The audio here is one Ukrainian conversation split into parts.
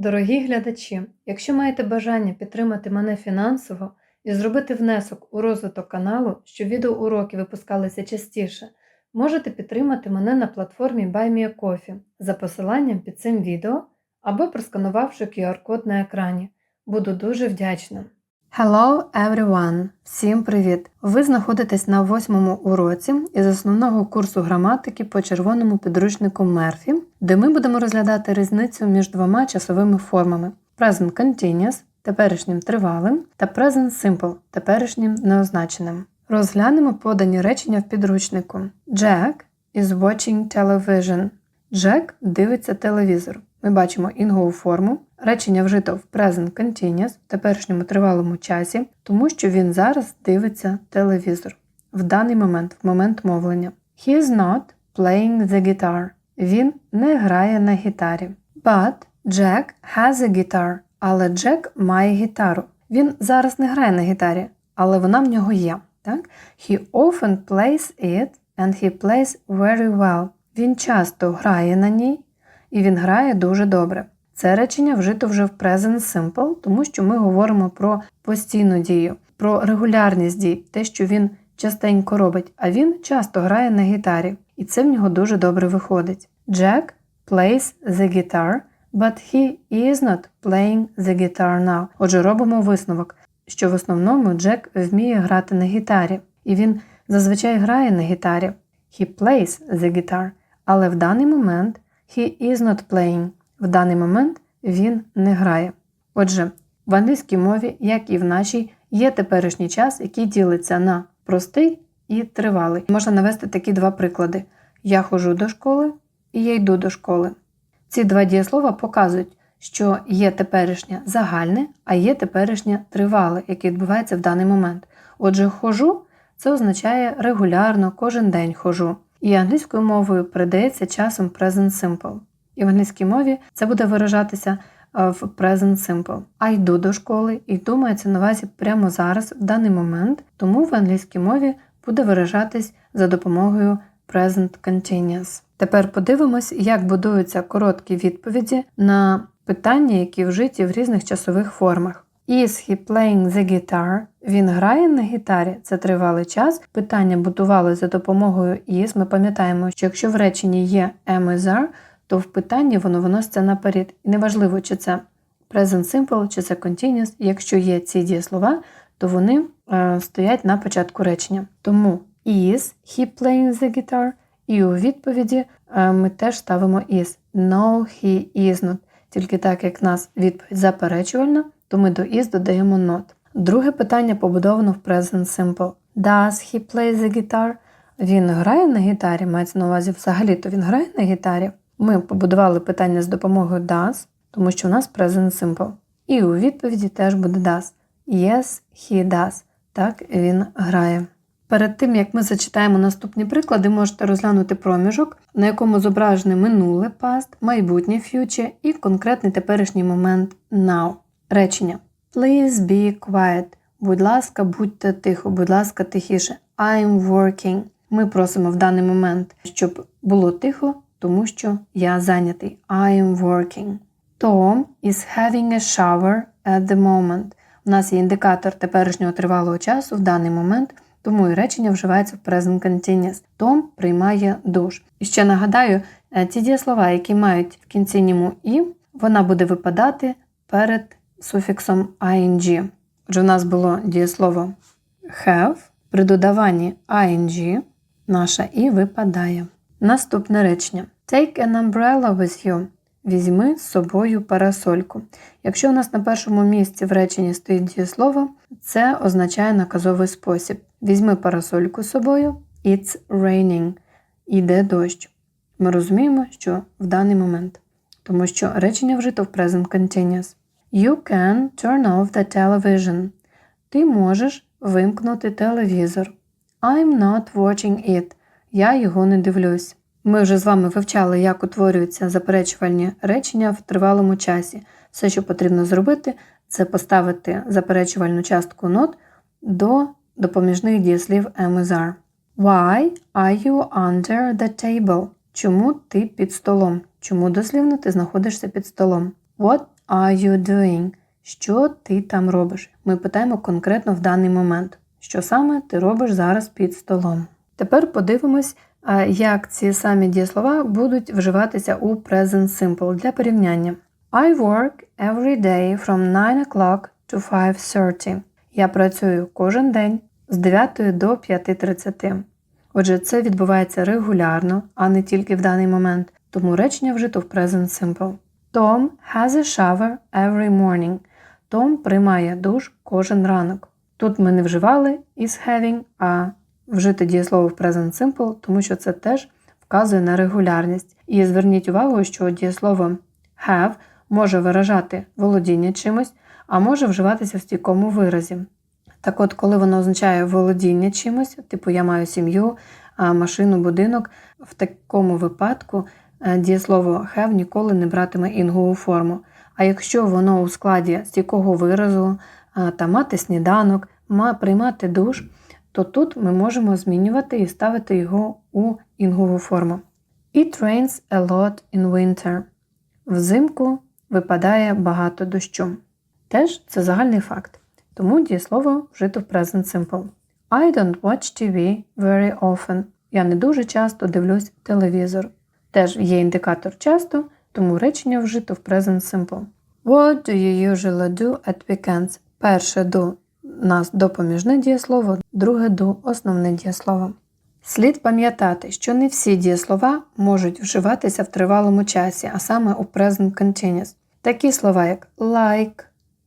Дорогі глядачі, якщо маєте бажання підтримати мене фінансово і зробити внесок у розвиток каналу, щоб відеоуроки випускалися частіше, можете підтримати мене на платформі BuyMeACoffee за посиланням під цим відео або просканувавши QR-код на екрані. Буду дуже вдячна. Hello everyone! Всім привіт! Ви знаходитесь на восьмому уроці із основного курсу граматики по червоному підручнику Мерфі, де ми будемо розглядати різницю між двома часовими формами: Present Continuous теперішнім тривалим та Present Simple теперішнім неозначеним. Розглянемо подані речення в підручнику. Jack is watching television. Джек дивиться телевізор. Ми бачимо інгову форму. Речення вжито в present continuous, в теперішньому тривалому часі, тому що він зараз дивиться телевізор. В даний момент, в момент мовлення. He is not playing the guitar. Він не грає на гітарі. But Jack has a guitar. Але Джек має гітару. Він зараз не грає на гітарі, але вона в нього є. Так? He often plays it and he plays very well. Він часто грає на ній, і він грає дуже добре. Це речення вжито вже в Present Simple, тому що ми говоримо про постійну дію, про регулярність дій, те, що він частенько робить, а він часто грає на гітарі, і це в нього дуже добре виходить. Jack plays the guitar, but he is not playing the guitar now. Отже, робимо висновок, що в основному Джек вміє грати на гітарі, і він зазвичай грає на гітарі. He plays the guitar, але в даний момент he is not playing. В даний момент він не грає. Отже, в англійській мові, як і в нашій, є теперішній час, який ділиться на простий і тривалий. Можна навести такі два приклади: я ходжу до школи і я йду до школи. Ці два дієслова показують, що є теперішнє загальне, а є теперішнє тривале, яке відбувається в даний момент. Отже, хожу це означає регулярно, кожен день хожу. І англійською мовою передається часом present simple. І в англійській мові це буде виражатися в present simple. А йду до школи, і йду мається на увазі прямо зараз, в даний момент, тому в англійській мові буде виражатись за допомогою present continuous. Тепер подивимось, як будуються короткі відповіді на питання, які вжиті в різних часових формах. Is he playing the guitar? Він грає на гітарі, це тривалий час. Питання будувалося за допомогою is. Ми пам'ятаємо, що якщо в реченні є am is are, то в питанні воно виноситься наперед. І неважливо, чи це present simple, чи це continuous. Якщо є ці дієслова, то вони е, стоять на початку речення. Тому is he playing the guitar? І у відповіді е, ми теж ставимо is. No, he is not. Тільки так, як в нас відповідь заперечувальна, то ми до is додаємо not. Друге питання побудовано в present simple. Does he play the guitar? Він грає на гітарі, мається на увазі взагалі-то він грає на гітарі. Ми побудували питання з допомогою does, тому що у нас present simple. І у відповіді теж буде does. Yes, he does. Так, він грає. Перед тим, як ми зачитаємо наступні приклади, можете розглянути проміжок, на якому зображене минуле past, майбутнє future і конкретний теперішній момент now. Речення. Please be quiet. Будь ласка, будьте тихо, будь ласка, тихіше. I'm working. Ми просимо в даний момент, щоб було тихо, тому що я зайнятий. I'm working. Tom is having a shower at the moment. У нас є індикатор теперішнього тривалого часу в даний момент, тому і речення вживається в present continuous. Том приймає душ. І ще нагадаю, ці дієслова, які мають в кінці ньому і, вона буде випадати перед суфіксом ing. Отже, у нас було дієслово have, при додаванні ing наша і випадає. Наступне речення. Take an umbrella with you. Візьми з собою парасольку. Якщо у нас на першому місці в реченні стоїть дієслово, це означає наказовий спосіб. Візьми парасольку з собою, it's raining. Іде дощ. Ми розуміємо, що в даний момент, тому що речення вжито в present continuous. You can turn off the television. Ти можеш вимкнути телевізор. I'm not watching it. Я його не дивлюсь. Ми вже з вами вивчали, як утворюються заперечувальні речення в тривалому часі. Все, що потрібно зробити, це поставити заперечувальну частку not до допоміжних дієслів are. Why are you under the table? Чому ти під столом? Чому дослівно ти знаходишся під столом? What are you doing? Що ти там робиш? Ми питаємо конкретно в даний момент, що саме ти робиш зараз під столом. Тепер подивимось, як ці самі дієслова будуть вживатися у Present Simple для порівняння. I work every day from 9 o'clock to 5.30. Я працюю кожен день з 9 до 5.30. Отже, це відбувається регулярно, а не тільки в даний момент, тому речення вжито в Present Simple. Tom has a shower every morning. Том приймає душ кожен ранок. Тут ми не вживали is having, а вжити дієслово в Present Simple, тому що це теж вказує на регулярність. І зверніть увагу, що дієслово have може виражати володіння чимось, а може вживатися в стійкому виразі. Так от, коли воно означає володіння чимось, типу я маю сім'ю, машину, будинок, в такому випадку е, дієслово have ніколи не братиме інгову форму. А якщо воно у складі стійкого виразу та мати сніданок, ма- приймати душ, то тут ми можемо змінювати і ставити його у інгову форму. It rains a lot in winter. Взимку випадає багато дощу. Теж це загальний факт. Тому дієслово вжито в Present Simple. I don't watch TV very often. Я не дуже часто дивлюсь телевізор. Теж є індикатор часто, тому речення вжито в Present Simple. What do you usually do at weekends? Перше do нас допоміжне дієслово, друге do основне дієслово. Слід пам'ятати, що не всі дієслова можуть вживатися в тривалому часі, а саме у present continuous. Такі слова, як like,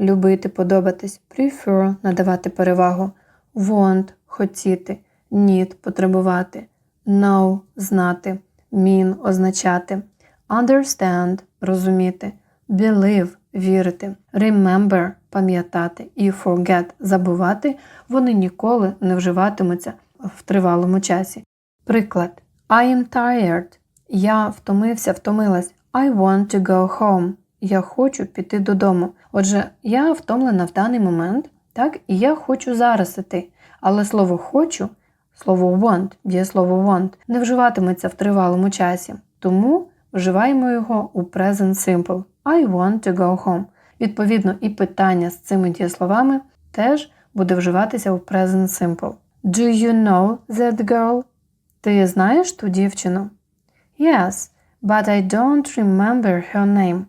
любити, подобатись, prefer надавати перевагу, want хотіти, need потребувати, know знати, mean означати, understand розуміти, believe вірити, remember пам'ятати і forget забувати, вони ніколи не вживатимуться в тривалому часі. Приклад I am tired. Я втомився, втомилась. I want to go home. Я хочу піти додому. Отже, я втомлена в даний момент, так, і я хочу зараз іти. Але слово хочу, слово want, дієслово want, не вживатиметься в тривалому часі. Тому вживаємо його у present simple. I want to go home. Відповідно, і питання з цими дієсловами теж буде вживатися у present simple. Do you know that girl? Ти знаєш ту дівчину? Yes, but I don't remember her name.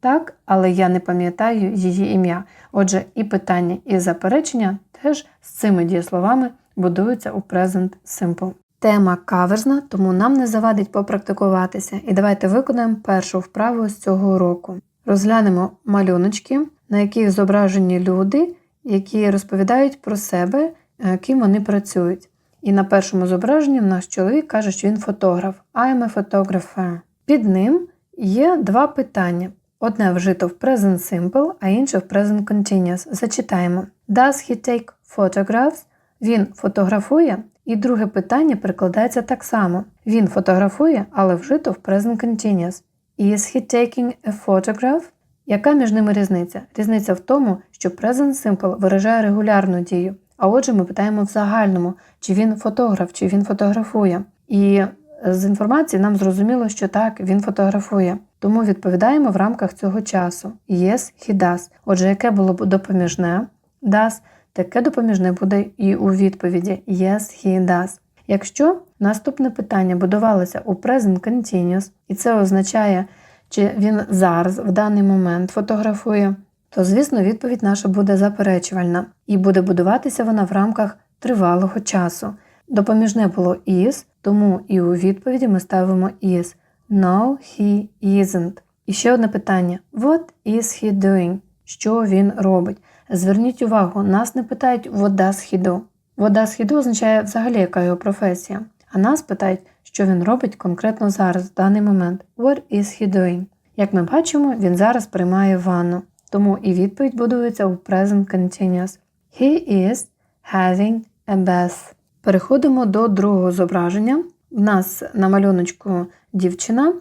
Так, але я не пам'ятаю її ім'я. Отже, і питання, і заперечення теж з цими дієсловами будуються у present simple. Тема каверзна, тому нам не завадить попрактикуватися. І давайте виконаємо першу вправу з цього уроку. Розглянемо малюночки, на яких зображені люди, які розповідають про себе, е, ким вони працюють. І на першому зображенні наш чоловік каже, що він фотограф. I am a photographer. Під ним є два питання. Одне вжито в present simple, а інше в present continuous. Зачитаємо. Does he take photographs? Він фотографує. І друге питання перекладається так само. Він фотографує, але вжито в present continuous. Is he taking a photograph? Яка між ними різниця? Різниця в тому, що present simple виражає регулярну дію. А отже, ми питаємо в загальному, чи він фотограф, чи він фотографує. І з інформації нам зрозуміло, що так, він фотографує. Тому відповідаємо в рамках цього часу. Yes, he does. Отже, яке було б допоміжне does, таке допоміжне буде і у відповіді Yes, he does. Якщо наступне питання будувалося у present continuous, і це означає, чи він зараз в даний момент фотографує, то, звісно, відповідь наша буде заперечувальна, і буде будуватися вона в рамках тривалого часу. Допоміжне було is, тому і у відповіді ми ставимо is. No, he isn't. І ще одне питання: What is he doing? Що він робить? Зверніть увагу, нас не питають he do. What does he do означає взагалі, яка його професія. А нас питають, що він робить конкретно зараз, в даний момент. What is he doing? Як ми бачимо, він зараз приймає ванну. Тому і відповідь будується у present continuous. He is having a bath. Переходимо до другого зображення. В нас на малюночку дівчина,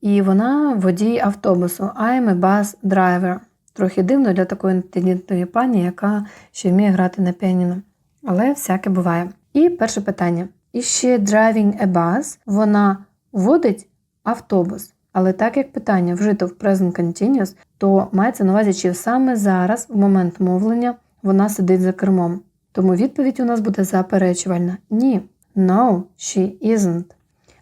і вона водій автобусу. I am a bus driver. Трохи дивно для такої інтелігентної пані, яка ще вміє грати на піаніно. Але всяке буває. І перше питання: Is she driving a bus? Вона водить автобус. Але так як питання вжито в present continuous, то мається на увазі, чи саме зараз, в момент мовлення, вона сидить за кермом. Тому відповідь у нас буде заперечувальна. Ні. No, she isn't.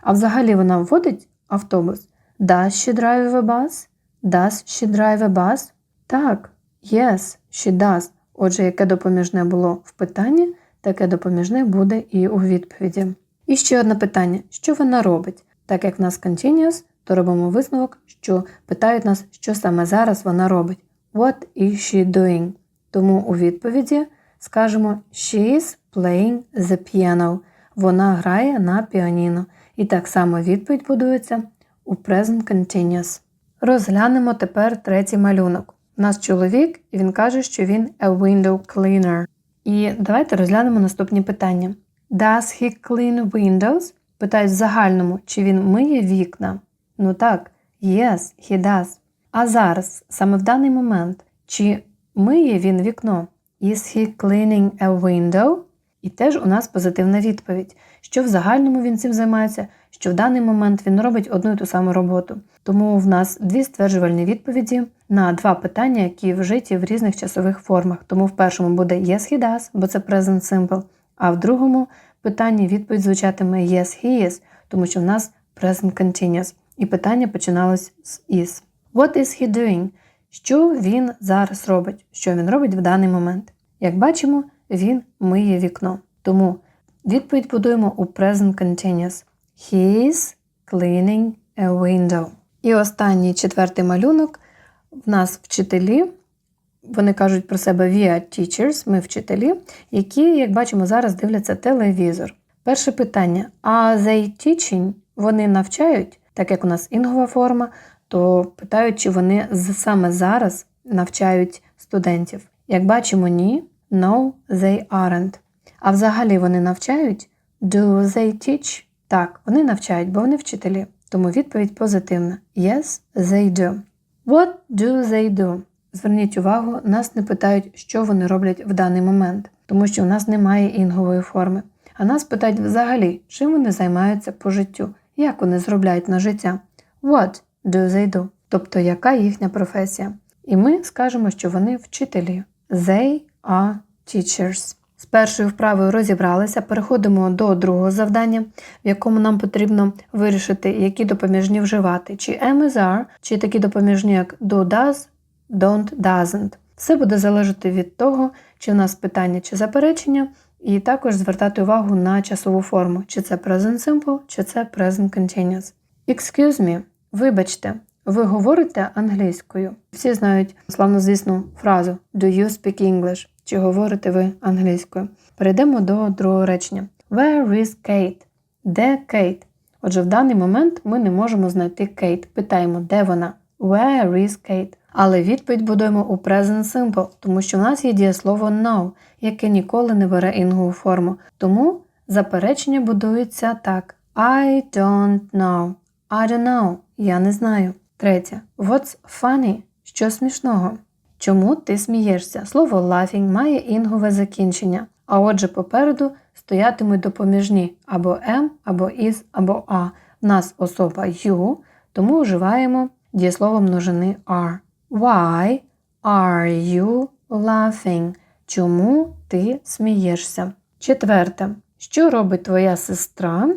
А взагалі вона вводить автобус. Does she drive a bus? Does she drive a bus? Так. Yes, she does. Отже, яке допоміжне було в питанні, таке допоміжне буде і у відповіді. І ще одне питання: що вона робить? Так як в нас continuous, то робимо висновок, що питають нас, що саме зараз вона робить. What is she doing? Тому у відповіді скажемо She is playing the piano. Вона грає на піаніно. І так само відповідь будується у present continuous. Розглянемо тепер третій малюнок. У нас чоловік, і він каже, що він a window cleaner. І давайте розглянемо наступні питання. Does he clean windows? Питають в загальному, чи він миє вікна. Ну так, yes, he does. А зараз, саме в даний момент, чи миє він вікно? Is he cleaning a window? І теж у нас позитивна відповідь, що в загальному він цим займається, що в даний момент він робить одну і ту саму роботу. Тому в нас дві стверджувальні відповіді на два питання, які вжиті в різних часових формах. Тому в першому буде yes, he does, бо це present simple, а в другому питанні відповідь звучатиме yes, he is, тому що в нас present continuous. І питання починалось з is. What is he doing? Що він зараз робить? Що він робить в даний момент? Як бачимо, він миє вікно. Тому відповідь будуємо у present continuous. He is cleaning a window. І останній четвертий малюнок. В нас вчителі, вони кажуть про себе we are teachers, ми вчителі, які, як бачимо, зараз дивляться телевізор. Перше питання: Are they teaching? Вони навчають, так як у нас інгова форма, то питають, чи вони саме зараз навчають студентів. Як бачимо, ні. No, they aren't. А взагалі вони навчають? Do they teach? Так, вони навчають, бо вони вчителі. Тому відповідь позитивна. Yes, they do. What do they do? Зверніть увагу, нас не питають, що вони роблять в даний момент, тому що у нас немає інгової форми. А нас питають взагалі, чим вони займаються по життю, як вони зробляють на життя. What do they do? Тобто, яка їхня професія? І ми скажемо, що вони вчителі. They are teachers. З першою вправою розібралися, переходимо до другого завдання, в якому нам потрібно вирішити, які допоміжні вживати, чи am чи такі допоміжні, як do does, don't doesn't. Все буде залежати від того, чи в нас питання чи заперечення, і також звертати увагу на часову форму, чи це present simple, чи це present continuous. Excuse me, вибачте, ви говорите англійською. Всі знають славнозвісну фразу Do you speak English? Чи говорите ви англійською? Перейдемо до другого речення. Where is Kate? Де Кейт? Отже, в даний момент ми не можемо знайти Кейт. Питаємо, де вона? Where is Kate? Але відповідь будуємо у present simple, тому що в нас є дієслово know, яке ніколи не бере інгову форму. Тому заперечення будується так: I don't know. I don't know. Я не знаю. Третє. What's funny? Що смішного? Чому ти смієшся? Слово laughing має інгове закінчення, а отже, попереду стоятимуть допоміжні або am, або is, або a. В нас особа you, тому вживаємо дієслово множини are. Why are you laughing? Чому ти смієшся? Четверте. Що робить твоя сестра?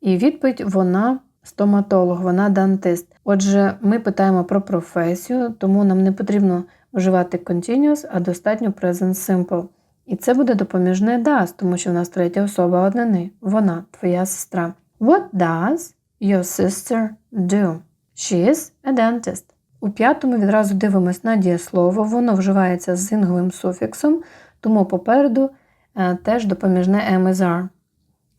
І відповідь вона стоматолог, вона дантист. Отже, ми питаємо про професію, тому нам не потрібно вживати continuous, а достатньо present simple. І це буде допоміжне does, тому що в нас третя особа однини. Вона, твоя сестра. What does your sister do? She is a dentist. У п'ятому відразу дивимось на дієслово, воно вживається з інговим суфіксом, тому попереду е, теж допоміжне are.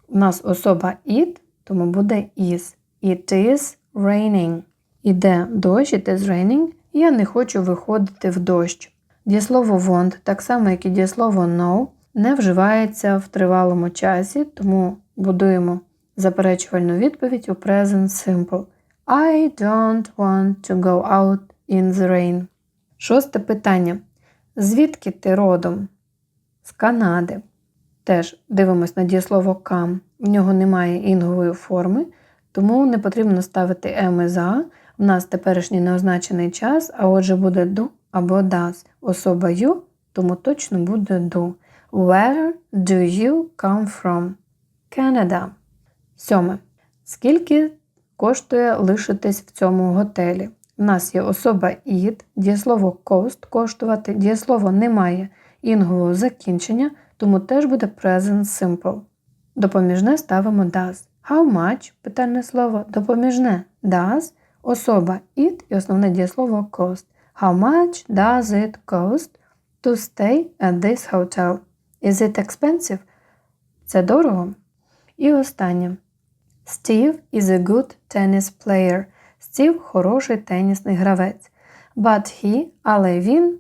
У нас особа it, тому буде is. It is raining. Іде дощ, it is raining. Я не хочу виходити в дощ. Дієслово want, так само як і дієслово no, не вживається в тривалому часі, тому будуємо заперечувальну відповідь у present simple. I don't want to go out in the rain. Шосте питання. Звідки ти родом? З Канади. Теж дивимось на дієслово come. В нього немає інгової форми, тому не потрібно ставити is are, У нас теперішній неозначений час, а отже буде do або does. Особа you, тому точно буде do. Where do you come from? Canada. Сьоме. Скільки коштує лишитись в цьому готелі? У нас є особа it, дієслово cost коштувати, дієслово немає інгового закінчення, тому теж буде present simple. Допоміжне ставимо does. How much питальне слово, допоміжне does, особа it і основне дієслово cost. How much does it cost to stay at this hotel? Is it expensive? Це дорого. І останнє. Steve is a good tennis player. Стів хороший тенісний гравець. But he, але він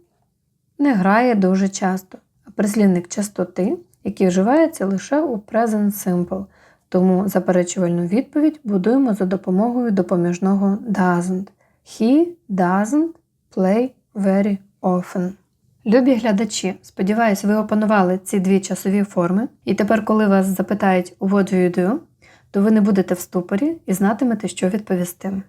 не грає дуже часто. Прислівник частоти, який вживається лише у present simple. Тому заперечувальну відповідь будуємо за допомогою допоміжного doesn't. He doesn't play very often. Любі глядачі, сподіваюсь, ви опанували ці дві часові форми, і тепер, коли вас запитають «What do you do?», то ви не будете в ступорі і знатимете, що відповісти.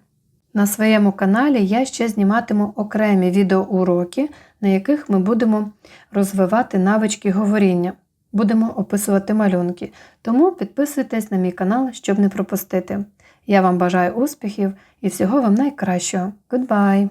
На своєму каналі я ще зніматиму окремі відеоуроки, на яких ми будемо розвивати навички говоріння, будемо описувати малюнки. Тому підписуйтесь на мій канал, щоб не пропустити. Я вам бажаю успіхів і всього вам найкращого. Goodbye!